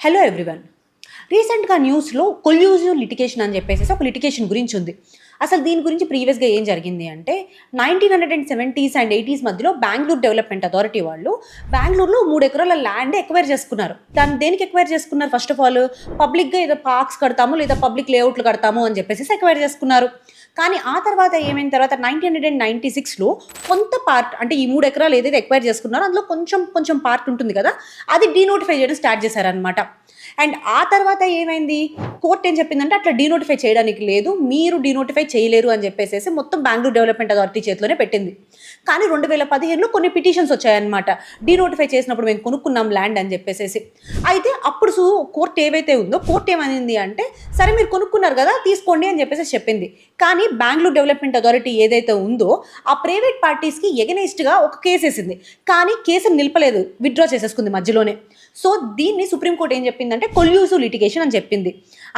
Hello everyone రీసెంట్గా న్యూస్లో కొల్యూజివ్ litigation అని చెప్పేసి ఒక లిటికేషన్ గురించి ఉంది. అసలు దీని గురించి ప్రీవియస్గా ఏం జరిగింది అంటే nineteen hundred and seventies and eighties మధ్యలో బెంగళూరు డెవలప్మెంట్ అథారిటీ వాళ్ళు బెంగళూరులో మూడు ఎకరాల ల్యాండ్ ఎక్వైర్ చేసుకున్నారు. దాన్ని దేనికి ఎక్వైర్ చేసుకున్నారు? ఫస్ట్ ఆఫ్ ఆల్ పబ్లిక్గా ఏదో పార్క్స్ కడతాము లేదా పబ్లిక్ లేఅవుట్లు కడతాము అని చెప్పేసి ఎక్వైర్ చేసుకున్నారు. కానీ ఆ తర్వాత ఏమైన తర్వాత నైన్టీన్ హండ్రెడ్ అండ్ నైంటీ సిక్స్లో కొంత పార్ట్ అంటే ఈ మూడు ఎకరాలు ఏదైతే ఎక్వైర్ చేసుకున్నారో అందులో కొంచెం కొంచెం పార్ట్ ఉంటుంది కదా అది డీనోటిఫై చేయడం స్టార్ట్ చేశారనమాట అండ్ ఆ తర్వాత ఏమైంది? కోర్ట్ ఏం చెప్పిందంటే అట్లా డీనోటిఫై చేయడానికి లేదు మీరు డీనోటిఫై చేయలేరు అని చెప్పేసి మొత్తం బెంగళూరు డెవలప్మెంట్ అథారిటీ చేతిలోనే పెట్టింది. కానీ రెండు వేల పదిహేనులో కొన్ని పిటిషన్స్ వచ్చాయన్నమాట. డీనోటిఫై చేసినప్పుడు మేము కొనుక్కున్నాం ల్యాండ్ అని చెప్పేసి అయితే అప్పుడు సు కోర్ట్ ఏవైతే ఉందో కోర్ట్ ఏమనింది అంటే సరే మీరు కొనుక్కున్నారు కదా తీసుకోండి అని చెప్పేసి చెప్పింది. కానీ బెంగళూరు డెవలప్మెంట్ అథారిటీ ఏదైతే ఉందో ఆ ప్రైవేట్ పార్టీస్కి ఎగనెస్ట్గా ఒక కేసు వేసింది. కానీ కేసును నిలపలేదు విత్డ్రా చేసేసుకుంది మధ్యలోనే. సో దీన్ని సుప్రీంకోర్టు ఏం చెప్పిందంటే కొల్యూసివ్ లిటిగేషన్ అని చెప్పింది.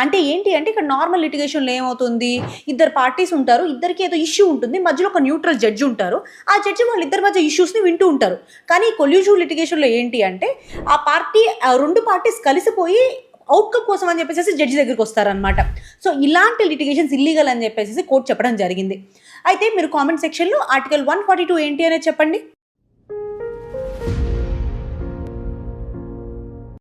అంటే ఏంటి అంటే ఇక్కడ నార్మల్ లిటిగేషన్లో ఏమవుతుంది? ఇద్దరు పార్టీస్ ఉంటారు ఇద్దరికి ఏదో ఇష్యూ ఉంటుంది మధ్యలో ఒక న్యూట్రల్ జడ్జి ఉంటారు. ఆ జడ్జి వాళ్ళు ఇద్దరి మధ్య ఇష్యూస్ని వింటూ ఉంటారు. కానీ కొల్యూజివ్ లిటిగేషన్లో ఏంటి అంటే ఆ పార్టీ ఆ రెండు పార్టీస్ కలిసిపోయి అవుట్కమ్ కోసం అని చెప్పేసి జడ్జి దగ్గరికి వస్తారనమాట సో ఇలాంటి లిటిగేషన్స్ ఇల్లీగల్ అని చెప్పేసి కోర్టు చెప్పడం జరిగింది. అయితే మీరు కామెంట్ సెక్షన్లో ఆర్టికల్ వన్ ఫార్టీ టూ ఏంటి అనేది చెప్పండి.